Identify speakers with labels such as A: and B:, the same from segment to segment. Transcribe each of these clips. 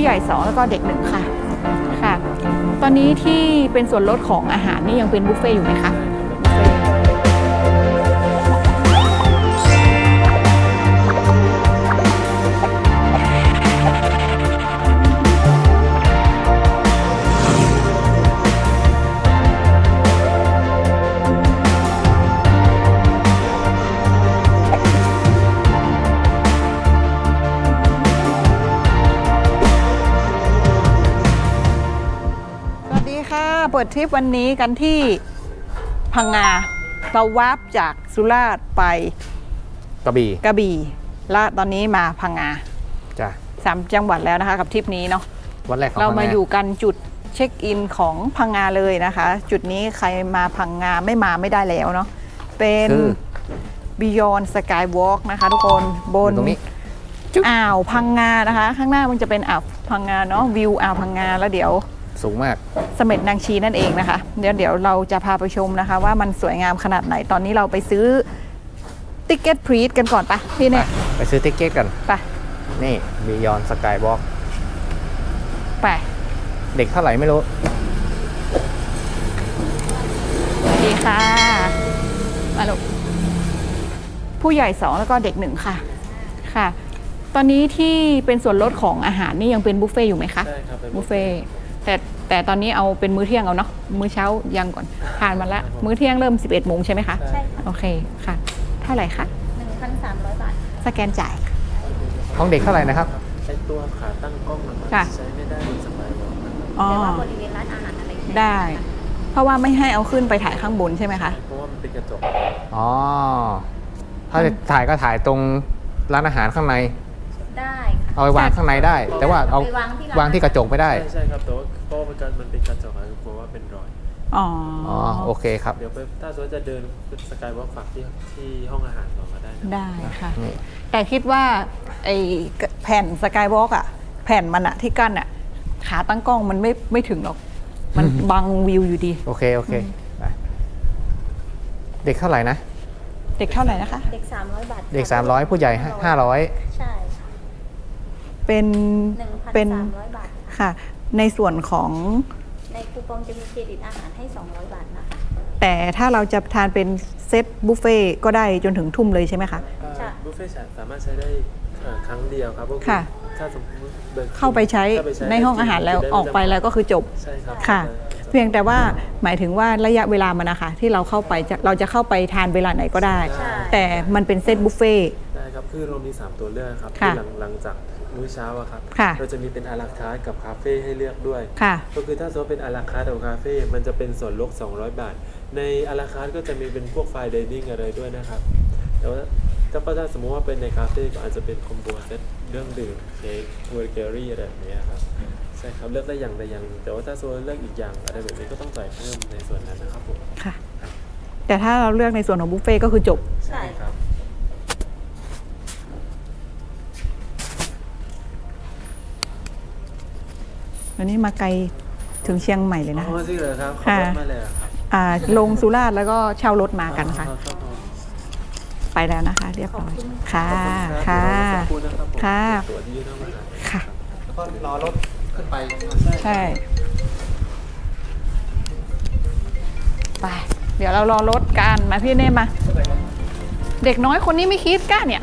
A: ผู้ใหญ่สองแล้วก็เด็กหนึ่งค่ะค่ะ ตอนนี้ที่เป็นส่วนลดของอาหารนี่ยังเป็นบุฟเฟ่ต์อยู่ไหมคะ ทริปวันนี้กันที่พังงาเราวาร์ปจากสุราษฎร์ไป
B: กระบี่
A: กระบี่และตอนนี้มาพังงา
B: จ้ะ
A: สามจังหวัดแล้วนะคะ กับทริปนี้เนาะ
B: วันแรกของ
A: เรา
B: พัง
A: มางอยู่กันจุดเช็คอินของพังงาเลยนะคะ จุดนี้ใครมาพังงาไม่มาไม่ได้แล้วเนาะเป็น
B: คือ
A: Beyond Skywalk นะคะ ทุกคนบ
B: อนยู่ตรงนี้
A: อ่าวพังงานะคะ ข้างหน้ามันจะเป็นอ่าวพังงาเนาะวิวอ่าวพังงาแล้วเดี๋ยว
B: สูงมาก
A: เสม็ดนางชีนั่นเองนะคะ เดี๋ยวเดี๋ยวเราจะพาไปชมนะคะ ว่ามันสวยงามขนาดไหนตอนนี้เราไปซื้อติ๊กเก็ตพรีดกันก่อนปะพี่
B: ไป
A: เนี่ย
B: ไปซื้อติ๊กเก็ตกัน
A: ไป
B: นี่บียอนสกายวอล์ก
A: ไป
B: เด็กเท่าไหร่ไม่รู้
A: สวัสดีค่ะ มาลูกผู้ใหญ่สองแล้วก็เด็กหนึ่งค่ะ ค่ะ ตอนนี้ที่เป็นส่วนลดของอาหารนี่ยังเป็นบุฟเฟ่ต์อยู่ไหมคะ
C: ใช่ครับเป็น
A: บุฟเฟ่ต์ แต่แต่ตอนนี้เอาเป็นมื้อเที่ยงเอาเนาะมื้อเช้ายังก่อนผ่านมาละมื้อเที่ยงเริ่ม 11โมงใช่ไหมคะ
C: ใช่
A: โอเคค่ะเท่าไหร่คะ
D: 1,300 บาท
A: สแกนจ่าย
B: ของเด็กเท่าไหร่นะครับ
C: ใช้ตัวขาตั้งกล้องมัน
A: ค่ะ
C: ใช้ไม่ได้สมัยก่อน
A: อ๋อ
D: แต่ว่าบริเวณร้านอาหารอะไรใช้
A: ได้ เพราะว่าไม่ให้เอาขึ้นไปถ่ายข้างบนใช่ไหมคะ
C: เพราะว่ามันเป็นกระจก
B: อ๋อ ถ้าจะถ่ายก็ถ่ายตรงร้านอาหารข้างใน
D: ได้ค่ะ
B: เอาไปวางข้างในได้ แต่ว่าเอา
D: ไปวางที่ร้าน
B: วางที่กระจกไม่ได้
C: ใช่ใช่ครับแต่ว่า เพราะว่ามันการมันเป็นกระจกอะกลัวว่าเป็นรอย
A: อ๋อ
B: อ๋อโอเคครับ
C: เดี๋ยวไปถ้าสมมติจะเดินสกายวอล์กฝากที่ที่ห้องอาหารก่อนก็ได้นะ
A: ได้ค่ะ
B: นี่
A: แต่คิดว่าไอ้แผ่นสกายวอล์กอะแผ่นมันอะที่กั้นอะขาตั้งกล้องมันไม่ไม่ถึงหรอก มันบังวิวอยู่ดี
B: โอเค โอเคไปเด็กเท่าไหร่นะ
A: เด็กเท่าไหร่นะคะ
D: เด็ก 300 บาท
B: เด็ก 300 ผู้ใหญ่500
D: ใช่ค่ะ
A: เป็นเป็น
D: 1,300บาท
A: ค่ะ ในส่วนของ
D: ในคูปองจะมีเครดิตอาหารให้ 200 บาทนะคะ
A: แต่ถ้าเราจะทานเป็นเซตบุฟเฟ่ต์ก็ได้จนถึงทุ่มเลยใช่ไหมคะ
D: ใช่
C: บุฟเฟ่ต์สามารถใช้ได้เอ่อครั้งเดียวครับก็อ
A: ค่ะ
C: ถ้าสมมติเดิน
A: เข้าไปใช้
C: เข้าไป
A: ในห้องอาหารแล้ว
C: ด้
A: ออกไปแล้วก็คือจบ
C: ใช่ครับ
A: ค่ะ
C: ใช่
A: เพียงแต่ว่าหมายถึงว่าระยะเวลามันนะคะ ที่เราเข้าไปจะเราจะเข้าไปทานเวลาไหนก็ได้
D: ใช่
A: แต่มันเป็นเซตบุฟเฟ่ต์
C: ได้ครับคือเรามี 3 ตัวเลือกครับ
A: ค่ะ
C: ที่หลังหลังจาก มื้อเช้าอะครับ
A: ค่ะ
C: เราจะมีเป็นอาราคาร์ทกับคาเฟ่ให้เลือกด้วย
A: ค่ะ
C: ก็คือถ้าสมมติเป็นอาราคาร์ทกับคาเฟ่มันจะเป็นส่วนลด200 บาท ในอาราคาร์ทก็จะมีเป็นพวกไฟเดนิ่งอะไรด้วยนะครับแต่ว่าถ้าถ้าสมมติว่าเป็นในคาเฟ่ก็อาจจะเป็นคอมโบเซตเรื่องดื่มเค้กเวอร์เกอรี่อะไรแบบนี้ครับใช่ครับเลือกได้อย่างใดอย่างหนึ่งแต่ว่าถ้าสมมติเลือกอีกอย่างอะไรแบบนี้ก็ต้องจ่ายเพิ่มในส่วนนั้นนะครับผม
A: ค่ะแต่ถ้าเราเลือกในส่วนของบุฟเฟ่ต์ก็คือจบ
D: ใช่
C: ครับ
A: วันนี้มาไกลถึงเชียงใหม่เลย
C: อ๋
A: นะคะ
C: อจริงเหรอครับขอบ
A: ค่ะ
C: คุณมากเลยอะครับ
A: อ่าลงสุราษฎร์แล้วก็เช่ารถมากันค่ะ
C: อ๋อรับผม
A: ไปแล้วนะคะ เรียบร้อยค่ะ
C: ขอบณรับ
A: ค่ะ
C: เดี๋ยวเราสักรู่นะครับผม
A: ค่ะ
C: ตัวที่ยื่นเข้ามาหา
A: ค่ะ
B: แล้วก็รอรถขึ้นไป
A: ใช่ไปเดี๋ยวเรารอรถกันมาพี่เน่มา เด็กน้อยคนนี้ไม่คิดกล้าเนี่ย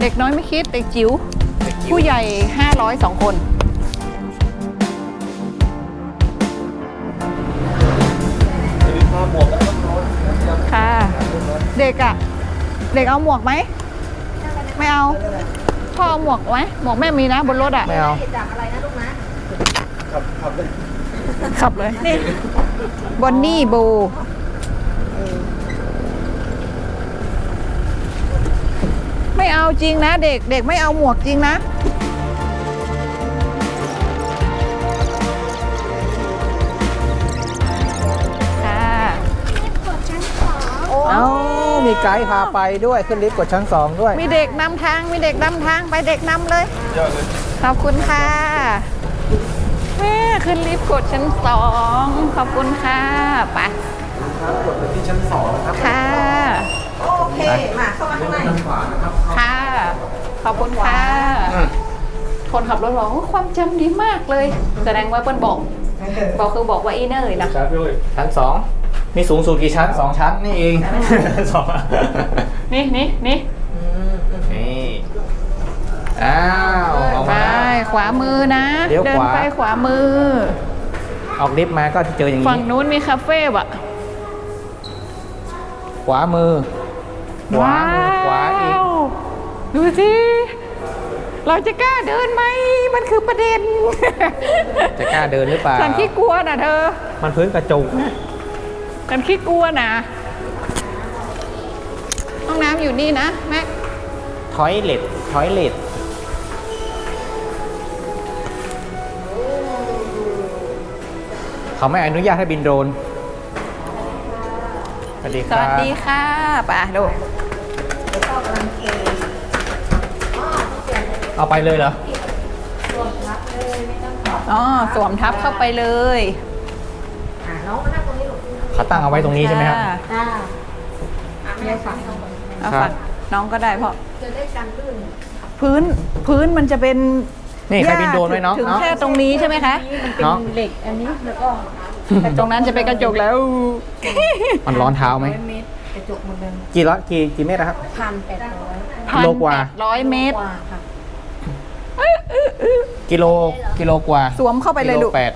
A: เด็กน้อยไม่คิดเด็กจิ๋ว ผู้ใหญ่ 500สองคน ค่ะ เด็กอะเด็กเอาหมวกไหม ไม่เอา พ่อเอาหมวกไหมหมวกแม่มีนะบนรถอะ
B: ไม่เอา
D: จากอะไรนะลูกนะ
A: ขับเลยนี่บอนนี่โบ ไม่เอาจริงนะเด็กเด็กไม่เอาหมวกจริงนะ ค่ะ
B: เอ้ามีไกด์พาไปด้วยขึ้นลิฟต์กดชั้น2ด้วย
A: มีเด็กนำทางมีเด็กนำทางไปเด็กนำเลย ขอบคุณค่ะแม่ขึ้นลิฟต์กดชั้นสองขอบคุณค่ะไป
B: ครับกดไปที่ชั้น2นะครับ
A: ค่ะ
B: โอเค มาเข้ามาข้างในขวานะครับ
A: ค่ะ ขอบคุณค่ะ
B: อืม
A: คนขับรถบอกว่าความจำดีมากเลย แสดงว่าเปิ้ลบอก บอกคือบอกว่าอีเนอร์นะ
C: ครับด้วย
B: ชั้นสองมีสูงสุดกี่ชั้นสองชั้นนี่เองสอง
A: นี่นี่นี่
B: นี่อ้าวออก
A: ไป
B: มา
A: ขวามือนะ
B: เลี้ยว
A: เดิ
B: ขวา
A: ไปขวามือ
B: ออกลิฟต์มาก็จะเจออย่าง
A: ฝั่ง
B: นี้
A: นู้นมีคาเฟ่อะ
B: ขวามือขวามือขวาอีก
A: ว ดูสิเราจะกล้าเดินไหมมันคือประเด็น
B: จะกล้าเดินหรือเปล่า
A: ฉันขี้กลัวนะเธอ
B: มันพื้นกระจกนะ
A: ฉันขี้กลัวนะห้องน้ำอยู่นี่นะแม็ก
B: ทอยเล็ตทอยเล็ตเขาไม่อนุญาตให้บินโดรนสวัสดี
A: ส
B: ครับ
A: วัสดีค่ะป่ะดู
B: เอาไปเลยเหรอ
A: อ๋อสวมทับเข้าไปเลย
B: เขาตั้งเอาไว้ตรงนี้ใช่ไหมครับะ
D: อ่า
A: เอา
B: ครั
A: ฝา
B: บ
A: กน้องก็ได้เพราะพื้นพื้นมันจะเป็น
B: นี่ใครบินโดรนไหมน้อง
A: ถึง
B: เนาะ
A: แค่ตรงนี้ใช่ไหมคะ
B: เนาะ
D: เหล็กอันนี้แล้วก็
A: แต่ตรงนั้นจะเป็นกระจกแล้ว
B: มันร้อนเท้าไหม
D: เมตรกระจกหมดเลย
B: กี่ร้อยกี่กี่เมตรนะครับ
D: พันแปดร้อย
B: กิโลกว่า
A: ร้อยเมตร
D: กว่าค่ะ
B: กิโลกิโลกว่า
A: สวมเข้าไปเลยลูก
B: โแปด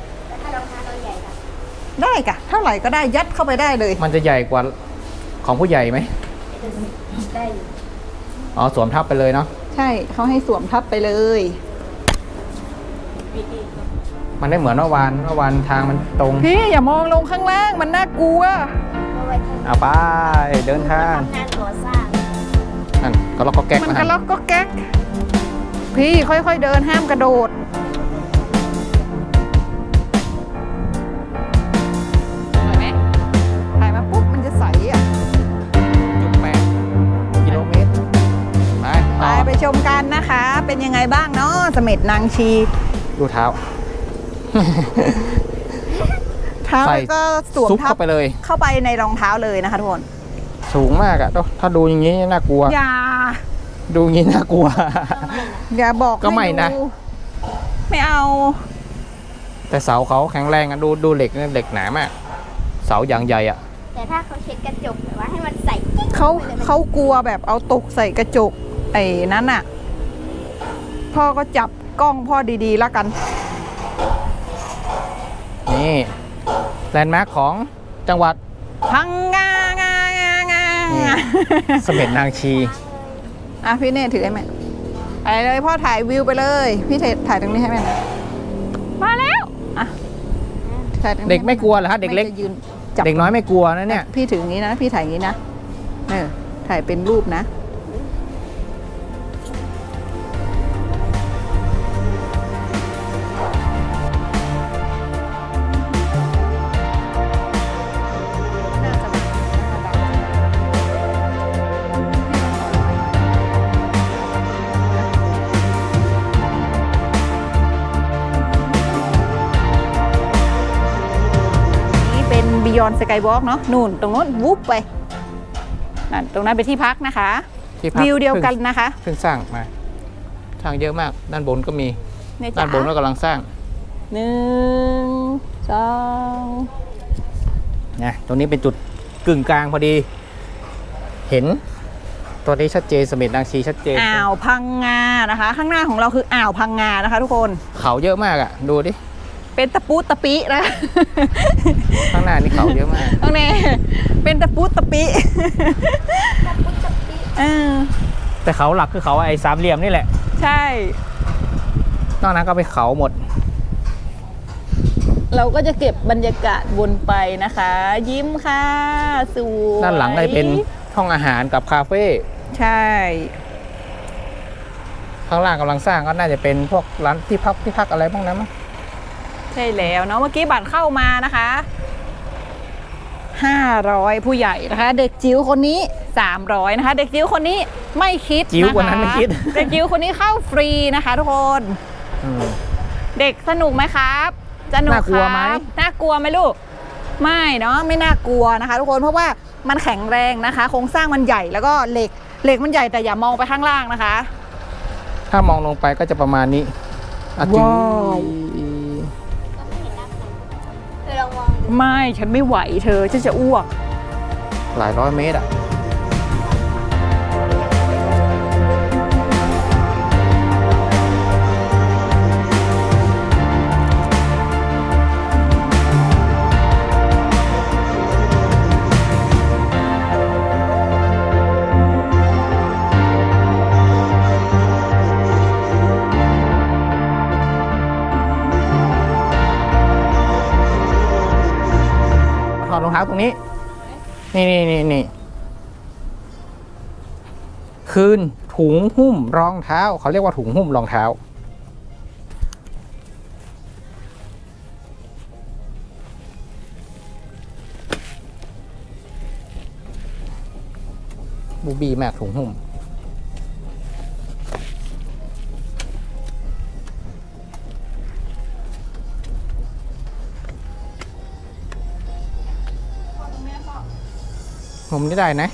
A: ได้กะเท่าไหร่ก็ได้ยัดเข้าไปได้เลย
B: มันจะใหญ่กว่าของผู้ใหญ่ไหม
D: ได้อยู่
B: อ๋อสวมทับไปเลยเนาะ
A: ใช่เขาให้สวมทับไปเลย
B: มันได้เหมือนเมื่อวานเมื่อวานทางมันตรง
A: พี่อย่ามองลงข้างล่างมันน่ากลัว
D: เอาไว้ทำ
B: เอาไปเดินทาง
D: ทำงานก่อสร้าง
B: นั่นก็ล็อกก็แก๊ก
A: มัน
B: นะ
A: กระ
B: ฮะ
A: ล็อกก็แก๊ก พี่ค่อยๆเดินห้ามกระโดดเห็นไหมถ่ายมาปุ๊บมันจะใสอะ
B: จุดแปดกิโลเมตร ไป
A: ไป
B: ต่อ
A: ไปชมกันนะคะ เป็นยังไงบ้างเนาะเสม็ดนางชี
B: ดูเท้า
A: เท้า
B: ใส่
A: แล้วก็สวม
B: ซุก
A: ทับ
B: เข้าไปเลย
A: เข้าไปในรองเท้าเลยนะคะทุกคน
B: สูงมากอะถ้าดูอย่างนี้น่ากลัว
A: อย่า
B: ดูอย่างนี้น่ากลัว
A: อย่าบอก
B: ก็ไม่
A: ให้
B: นะ
A: ดูไม่เอา
B: แต่เสาเขาแข็งแรงอะดูดูเหล็กเนี่ยเหล็กหนามากเสาอย่างใหญ่อะ
D: แต่ถ้าเขาเช็ดกระจกแบบว่าให้มันใสกิ๊ก
A: เขาเขากลัวแบบเอาตกใส่กระจกไอ้นั้นอะ พ่อก็จับกล้องพ่อดีๆแล้วกัน
B: นี่แลนด์มาร์คของจังหวัด
A: พังงางางางา
B: นี่ เสม็ดนางชี
A: อะพี่เน่ถือให้แม่ไปเลยพ่อถ่ายวิวไปเลย พี่เทถ่ายตรงนี้ให้แม่หน่อยมาแล้วอะถ่ายตรงนี้
B: เด็กไม่กลัวเหรอฮะเด็กเล็ก
A: แม่จะยืนจับ
B: เด็กน้อยไม่กลัวนะเนี่ย
A: พี่ถืออย่างนี้นะ พี่ถ่ายอย่างนี้นะเออถ่ายเป็นรูปนะ นี่เป็น Beyond Skywalk เนาะนู่นตรงโน้นวุบไปนั่นตรงนั้นเป็นที่พักนะคะ
B: ที่พัก
A: วิวเดียวกันนะคะ
B: เพิ่งสร้างมาทางเยอะมาก ด้านบนก็มี
A: เนี่ย
B: ด้านบนก็กำลังสร้าง
A: หนึ่งสอง
B: นะตรงนี้เป็นจุดกึ่งกลางพอดี เห็นตัวนี้ชัดเจนเสม็ดนางชีชัดเจน
A: อ่าวพังงานะคะ ข้างหน้าของเราคืออ่าวพังงานะคะ ทุกคน
B: เขาเยอะมากอะดูดิ
A: เป็นตะปูตะปินะ
B: ข้างหน้านี่เขาเยอะมาก
A: ตรงนี้เป็นตะปูตะปิเออ
B: แต่เขาหลักคือเขาไอ้สามเหลี่ยมนี่แหละ
A: ใช่
B: นอกนั้นก็ไปเขาหมด
A: เราก็จะเก็บบรรยากาศวนไปนะคะ ยิ้มค่ะสวย
B: ด้านหลังก็จะเป็นห้องอาหารกับคาเฟ่
A: ใช่
B: ข้างล่างกำลังสร้างก็น่าจะเป็นพวกร้านที่พักที่พักอะไรบ้างนะมั้ง
A: ใช่แล้วเนาะเมื่อกี้บัตรเข้ามานะคะ 500 ผู้ใหญ่นะคะ เด็กจิ๋วคนนี้ 300 นะคะ เด็กจิ๋วคนนี้ไม่คิด
B: จิ๋วกว่านั้นะะไม่คิด
A: เด็กจิ๋วคนนี้เข้าฟรีนะคะ ทุกคน
B: อืม
A: เด็กสนุกไหมครับสนุก
B: น่ากลัวไหม
A: ครับน่ากลัวไหมลูก ไม่เนาะไม่น่ากลัวนะคะ ทุกคนเพราะว่ามันแข็งแรงนะคะ โครงสร้างมันใหญ่แล้วก็เหล็กเหล็กมันใหญ่แต่อย่ามองไปข้างล่างนะคะ
B: ถ้ามองลงไปก็จะประมาณนี้อาจื
A: ว้าว ไม่ฉันไม่ไหวเธอฉันจะอ้วก
B: หลายร้อยเมตรอะ ตรงนี้ นี่นี่นี่นี่คืนถุงหุ้มรองเท้า เขาเรียกว่าถุงหุ้มรองเท้า บูบี้มากถุงหุ้ม ผมนี่ได้นะ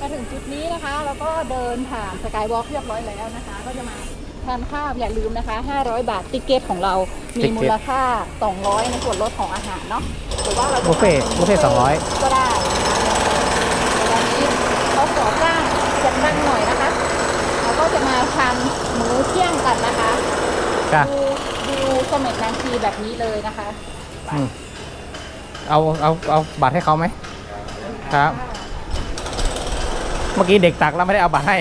A: มาถึงจุดนี้นะคะแล้วก็เดินผ่านสกายวอล์กเรียบร้อยแล้วนะคะ ก็จะมาทานข้าวอย่าลืมนะคะ 500 บาทติเกตของเรา มี
B: ติ๊กเก็ต
A: มูลค่า 200 ในส่วนลดของอาหารเนาะหรือว่าเราจะ
B: บุฟเฟ่ต์
A: ทาน
B: บุฟเฟ่ต์200
A: ก็ได้นะคะวันนี้เขาขอจ้างเสียงดังหน่อยนะคะเราก็จะมาทานมื้อเที่ยงกันนะคะ
B: จ้ะ
A: ดูดูเสม็ดนางทีแบบนี้เลยนะคะ
B: อืม เอาเอาเอาบัตรให้เขาไหมครับ เมื่อกี้เด็กตักแล้วไม่ได้เอาบัตรให้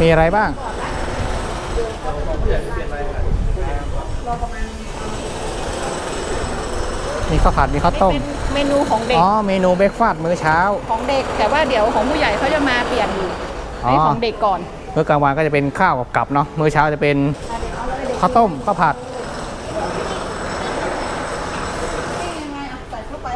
B: มีอะไรบ้างมีข้าวผัดมีข้าวต้ม
A: เป็นเมนูของเด็ก
B: อ๋อ เมนูเบรกฟาสต์มื้อเช้า
A: ของเด็ก แต่ว่าเดี๋ยวของผู้ใหญ่เขาจะมาเปลี่ยนอยู่
B: อ๋อ
A: ให้ของเด็กก่อน
B: มื้อกลางวันก็จะเป็นข้าวกับกับเนาะ มื้อเช้าจะเป็นข้าวต้มข้าวผัด
A: ยังไงอะใส่เข้าไป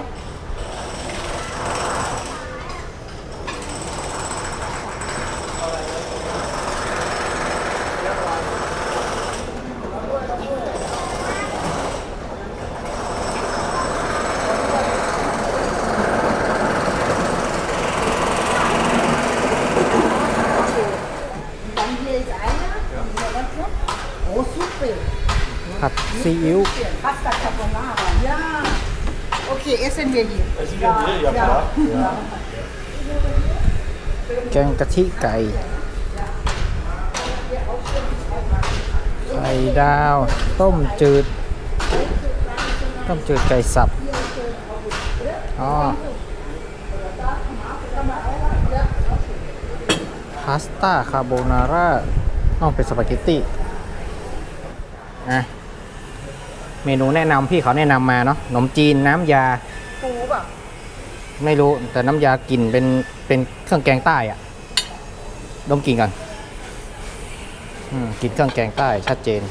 B: ผัด ซีอิ๊ว
E: Pasta carbonara, ja. Okay, essen wir hier.
B: แกงกะทิไก่ ไข่ดาว ต้มจืด ต้มจืดไก่สับ อ๋อ พาสต้าคาโบนาร่าต้องเป็นสปาเกตตี้อะ เมนูแนะนำพี่เขาแนะนำมาเนาะขนมจีนน้ำยา
A: ปูเปล่ะ
B: ไม่รู้แต่น้ำยากลิ่นเป็นเป็นเครื่องแกงใต้อะดมกลิ่นก่อนอืมกลิ่นเครื่องแกงใต้ชัดเจน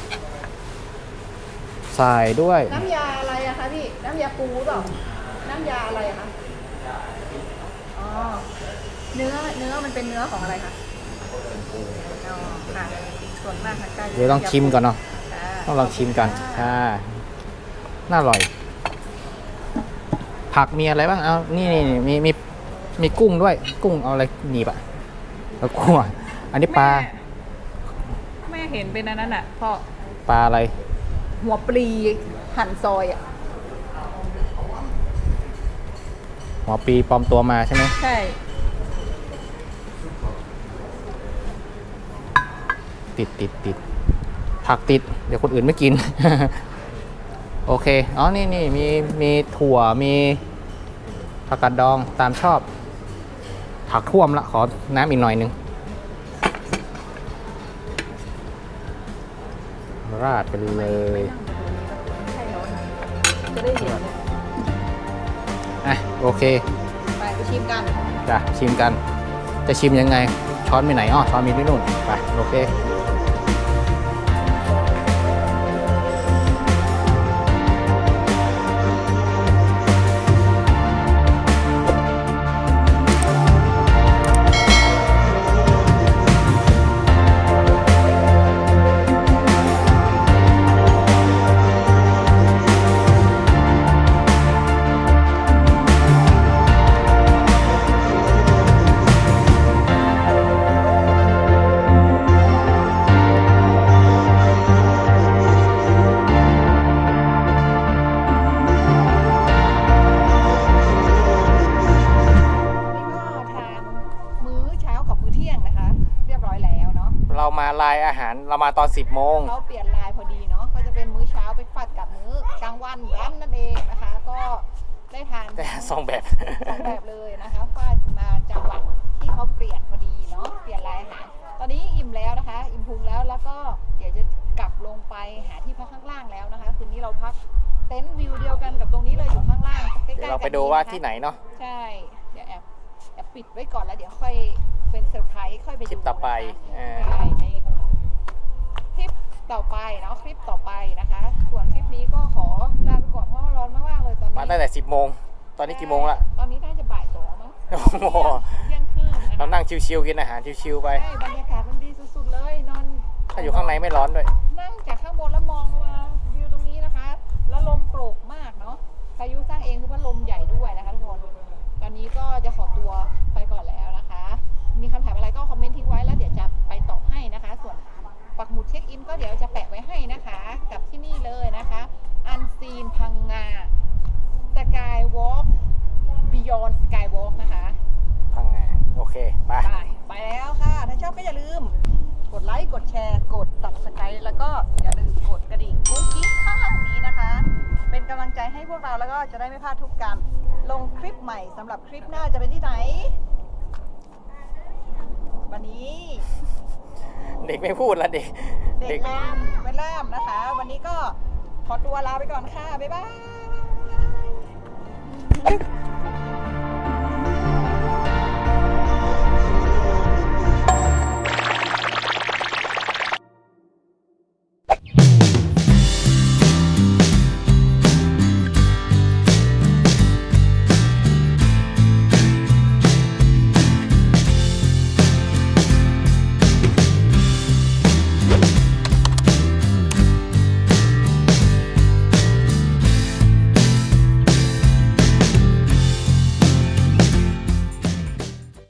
B: ใส่ด้วย
A: น้ำยาอะไรอะคะพี่ น้ำยาปูเปล่าน้ำยาอะไรอะคะอ๋อเนื้อเนื้อมันเป็นเนื้อของอะไรคะอ๋อค่ะส่วนมากทางใต้
B: เดี๋ยวลองชิมก่อนเนาะ
A: ค่ะ
B: ต้องลองชิมกันใช่ น่าอร่อย ผักมีอะไรบ้างเอานี่นี่นี่มีมีมีกุ้งด้วย กุ้งเอาอะไรหนีบอะแล้วกุ้งอะอันนี้ปลา
A: แม่แม่เห็นเป็นอันนั้นอะพ่อ
B: ปลาอะไร
A: หัวปลีหั่นซอยอะ
B: หัวปีปลอมตัวมาใช่ไหม
A: ใช่
B: ติดติดติดผักติด เดี๋ยวคนอื่นไม่กิน โอเค อ๋อ นี่นี่มี มีถั่ว มีผักกาดดองตามชอบ ผักท่วมละ ขอน้ำอีกหน่อยหนึง ราดไปเลย
A: จะได้เห็น
B: อะ โอเค
A: ไปไปชิมกัน
B: จ้ะ ชิมกัน จะชิมยังไง ช้อนมีไหนอ้อช้อนมีที่นู่น ไป โอเค ลายอาหารเรามาตอน 10โมง
A: เขาเปลี่ยนลายพอดีเนาะก็จะเป็นมื้อเช้าไปฟัดกับมื้อกลางวันร้านนั่นเองนะคะ ก็ได้ทาน
B: แต่สองแบบ
A: สองแบบเลยนะคะฟาดมาจังหวัดที่เขาเปลี่ยนพอดีเนาะเปลี่ยนลายอาหารตอนนี้อิ่มแล้วนะคะ อิ่มพุงแล้วแล้วก็เดี๋ยวจะกลับลงไปหาที่พักข้างล่างแล้วนะคะ คืนนี้เราพักเต็นท์วิวเดียวกันกับตรงนี้เลยอยู่ข้างล่างใกล้ๆ
B: เดี๋ยวเรา
A: กั
B: ไป
A: น
B: ดูว่าะ
A: คะ
B: ที่ไหนเนาะ
A: ใช่ เดี๋ยวแอบแอบปิดไว้ก่อนแล้วเดี๋ยวค่อยเป็นเซอร์ไพรส์ค่อยไปดู
B: คลิปต่อไป
A: นะคะ
B: อ่า
A: ใช่ในคลิปต่อไปเนาะคลิปต่อไปนะคะ ส่วนคลิปนี้ก็ขอลาไปก่อนเพราะว่าร้อนมากๆเลยตอนนี้
B: มาตั้งแต่ 10โมง ตอนนี้กี่โมงละ
A: ตอนนี้น่าจะบ่ายสองมั้ง
B: โอ้โห
A: เที่ยงครึ่งนะคะ
B: เรานั่งชิวๆกินอาหารชิวๆไป
A: ใช่บรรยากาศมันดีสุดๆเลยนอน
B: ถ้าอยู่ข้างในไม่ร้อนด้วย
A: นั่งจากข้างบนแล้วมองมาวิวตรงนี้นะคะ แล้วลมโปรกมากเนาะพายุสร้างเองคือว่าลมใหญ่ด้วยนะคะทุกคน วันนี้ก็จะขอตัวไปก่อนแล้วนะคะ มีคำถามอะไรก็คอมเมนต์ทิ้งไว้แล้วเดี๋ยวจะไปตอบให้นะคะ ส่วนปักหมุดเช็คอินก็เดี๋ยวจะแปะไว้ให้นะคะ กับที่นี่เลยนะคะ สำหรับคลิปหน้าจะเป็นที่ไหน วันนี้
B: เด็กไม่พูดละเด็ก
A: เด็กแรมเป็นแรมนะคะ วันนี้ก็ขอตัวลาไปก่อนค่ะ บ๊ายบาย